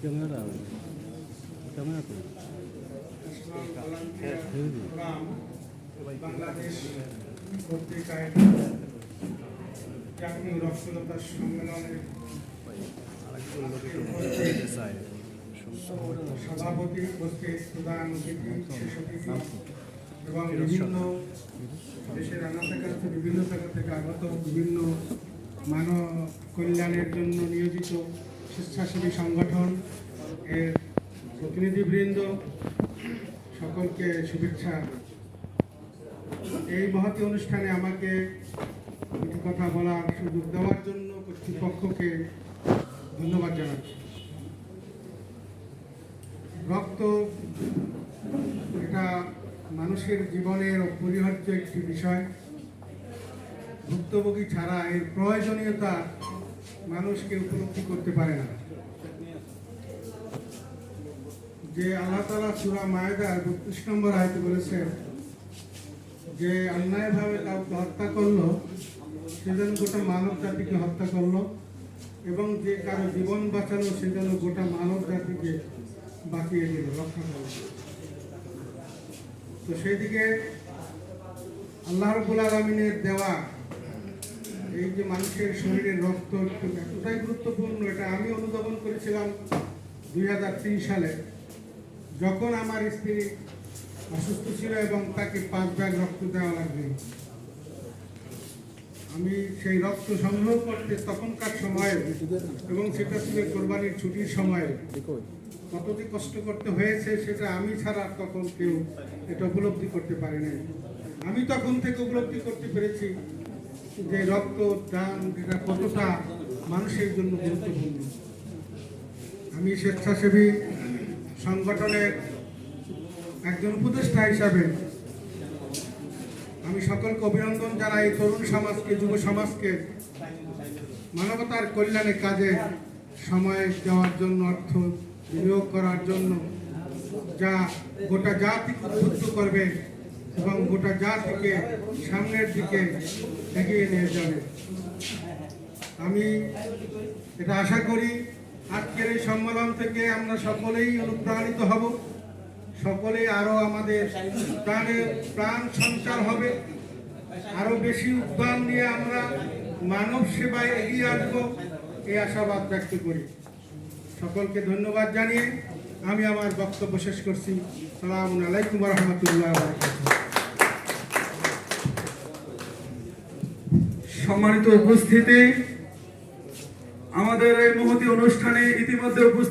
ক্যামেরাটা ক্যামেরা তো। বাংলাদেশ পত্রিকায় সভাপতি এবং বিভিন্ন দেশের আনাচে কাছে বিভিন্ন জায়গা থেকে আগত বিভিন্ন মানব কল্যাণের জন্য নিয়োজিত স্বেচ্ছাসেবী সংগঠন এর প্রতিনিধিবৃন্দ, সকলকে শুভেচ্ছা। এই মহতি অনুষ্ঠানে আমাকে কিছু কথা বলার সুযোগ দেওয়ার জন্য কর্তৃপক্ষকে ধন্যবাদ জানাচ্ছি। রক্ত এটা মানুষের জীবনের অপরিহার্য একটি বিষয়। ভুক্তভোগী ছাড়া এর প্রয়োজনীয়তা মানুষকে উপলব্ধি করতে পারে না। যে আল্লাহ তালা সুরা মায়েদার বত্রিশ নম্বর আয়তে বলেছেন, যে অন্যায়ভাবে কাউকে হত্যা করল, সে যেন গোটা মানব জাতিকে হত্যা করল, এবং যে কারও জীবন বাঁচালো সে যেন গোটা মানব জাতিকে বাঁচিয়ে দিল, রক্ষা করল। তো সেই দিকে আল্লাহ রবুল আলমিনের দেওয়া এই যে মানুষের শরীরে রক্ত এতটাই গুরুত্বপূর্ণ? এটা আমি অনুধাবন করেছিলাম দুই হাজার তিন সালে। যখন আমার স্ত্রী অসুস্থ ছিল এবং তাকে পাঁচ ব্যাগ রক্ত দেওয়া লাগবে। আমি সেই রক্ত সংগ্রহ করতে তখনকার সময়ে এবং সেটা ছিল কোরবানির ছুটির সময়ে। কত যে কষ্ট করতে হয়েছে, সেটা আমি ছাড়া তখন কেউ এটা উপলব্ধি করতে পারে নাই আমি তখন থেকে উপলব্ধি করতে পেরেছি যে রক্ত দান যেটা কতটা মানুষের জন্য গুরুত্বপূর্ণ। আমি স্বেচ্ছাসেবী সংগঠনের একজন উপদেষ্টা হিসাবে আমি সকলকে অভিনন্দন জানাই। তরুণ সমাজকে, যুব সমাজকে মানবতার কল্যাণে কাজে সময় দেওয়ার জন্য, অর্থ বিনিয়োগ করার জন্য যা গোটা জাতিকে উদ্বুদ্ধ করবে এবং গোটা জাতিকে সামনের দিকে এগিয়ে নিয়ে যাবে। আমি এটা আশা করি আজকের এই সম্মেলন থেকে আমরা সকলেই অনুপ্রাণিত হব। সকলেই আরও আমাদের প্রাণের প্রাণ সঞ্চার হবে। আরও বেশি উদ্যান নিয়ে আমরা মানব সেবায় এগিয়ে আসব এই আশাবাদ ব্যক্ত করি। সকলকে ধন্যবাদ জানিয়ে আমি আমার বক্তব্য শেষ করছি। সালাম আলাইকুম রহমতুল্লাহ সম্মানিত উপস্থিতি। আমাদের এই মহতি অনুষ্ঠানে ইতিমধ্যে উপস্থিত